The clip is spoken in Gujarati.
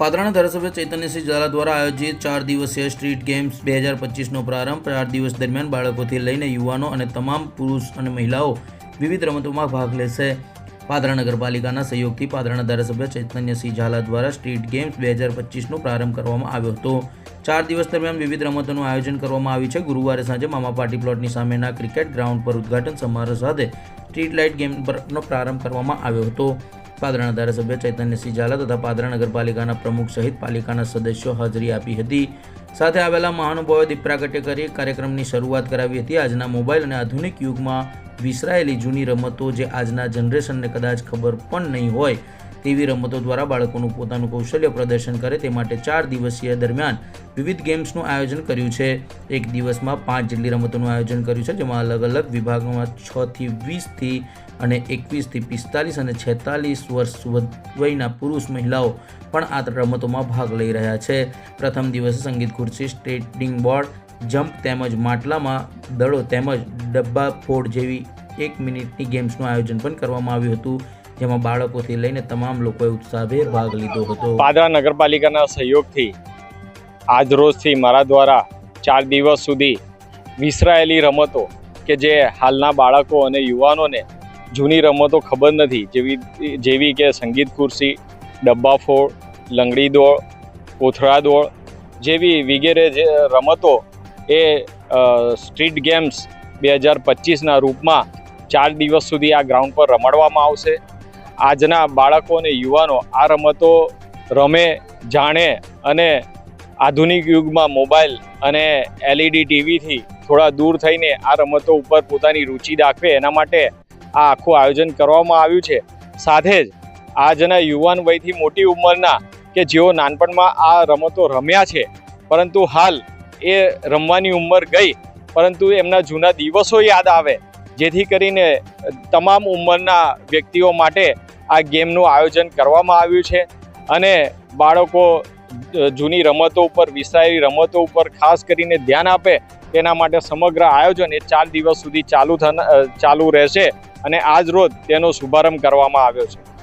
પાદરાના ધારાસભ્ય ચૈતન્યસિંહ ઝાલા દ્વારા આયોજિત ચાર દિવસીય સ્ટ્રીટ ગેમ્સ બે હજાર પચીસનો પ્રારંભ. ચાર દિવસ દરમિયાન બાળકોથી લઈને યુવાનો અને તમામ પુરુષ અને મહિલાઓ વિવિધ રમતોમાં ભાગ લેશે. પાદરા નગરપાલિકાના સહયોગથી પાદરાના ધારાસભ્ય ચૈતન્યસિંહ ઝાલા દ્વારા સ્ટ્રીટ ગેમ્સ બે હજાર પચીસનો પ્રારંભ કરવામાં આવ્યો હતો. ચાર દિવસ દરમિયાન વિવિધ રમતોનું આયોજન કરવામાં આવ્યું છે. ગુરુવારે સાંજે મામા પાર્ટી પ્લોટની સામેના ક્રિકેટ ગ્રાઉન્ડ પર ઉદઘાટન સમારોહ સાથે સ્ટ્રીટ લાઇટ ગેમનો પ્રારંભ કરવામાં આવ્યો હતો. પાદરાના ધારાસભ્ય ચૈતન્યસિંહ ઝાલા તથા પાદરા નગરપાલિકાના પ્રમુખ સહિત પાલિકાના સદસ્યો હાજરી આપી હતી. સાથે આવેલા મહાનુભાવોએ દીપ પ્રાગટ્ય કરી કાર્યક્રમની શરૂઆત કરાવી હતી. આજના મોબાઈલ અને આધુનિક યુગમાં વિસરાયેલી જૂની રમતો જે આજના જનરેશનને કદાચ ખબર પણ નહીં હોય. તેવી રમતો દ્વારા બાળકોનું પોતાનું કૌશલ્ય પ્રદર્શન કરે તે માટે ચાર દિવસીય દરમિયાન વિવિધ ગેમ્સનું આયોજન કર્યું છે. એક દિવસમાં પાંચ જેટલી રમતોનું આયોજન કર્યું છે, જેમાં અલગ અલગ વિભાગોમાં છથી વીસથી અને એકવીસથી પિસ્તાલીસ અને છેતાલીસ વર્ષ વયના પુરુષ મહિલાઓ પણ આ રમતોમાં ભાગ લઈ રહ્યા છે. પ્રથમ દિવસે સંગીત ખુરશી, સ્ટેટિંગ બોર્ડ જમ્પ તેમજ માટલામાં દડો તેમજ ડબ્બા ફોડ જેવી એક મિનિટની ગેમ્સનું આયોજન પણ કરવામાં આવ્યું હતું. જેમાં બાળકોથી લઈને તમામ લોકોએ ઉત્સાહભેર ભાગ લીધો હતો. પાદરા નગરપાલિકાના સહયોગથી આજરોજથી મારા દ્વારા ચાર દિવસ સુધી વિસરાયેલી રમતો કે જે હાલના બાળકો અને યુવાનોને જૂની રમતો ખબર નથી, જેવી જેવી કે સંગીત ખુરશી ડબ્બા ફોડ, લંગડી દોડ, કોથળા દોડ જેવી વગેરે જે રમતો એ સ્ટ્રીટ ગેમ્સ બે હજાર પચીસના રૂપમાં ચાર દિવસ સુધી આ ગ્રાઉન્ડ પર રમાડવામાં આવશે. આજના બાળકો અને યુવાનો આ રમતો રમે, જાણે અને આધુનિક યુગમાં મોબાઈલ અને એલઈડી ટીવીથી થોડા દૂર થઈને આ રમતો ઉપર પોતાની રુચિ દાખવે એના માટે આ આખું આયોજન કરવામાં આવ્યું છે. સાથે જ આજના યુવાન વયથી મોટી ઉંમરના કે જેઓ નાનપણમાં આ રમતો રમ્યા છે, પરંતુ હાલ એ રમવાની ઉંમર ગઈ, પરંતુ એમના જૂના દિવસો યાદ આવે, જેથી કરીને તમામ ઉંમરના વ્યક્તિઓ માટે આ ગેમનું આયોજન કરવામાં આવ્યું છે અને બાળકો જૂની રમતો ઉપર, વિસરાયેલી રમતો ઉપર ખાસ કરીને ધ્યાન આપે તેના માટે સમગ્ર આયોજન એ ચાર દિવસ સુધી ચાલુ ચાલુ રહેશે અને આજ રોજ તેનો શુભારંભ કરવામાં આવ્યો છે.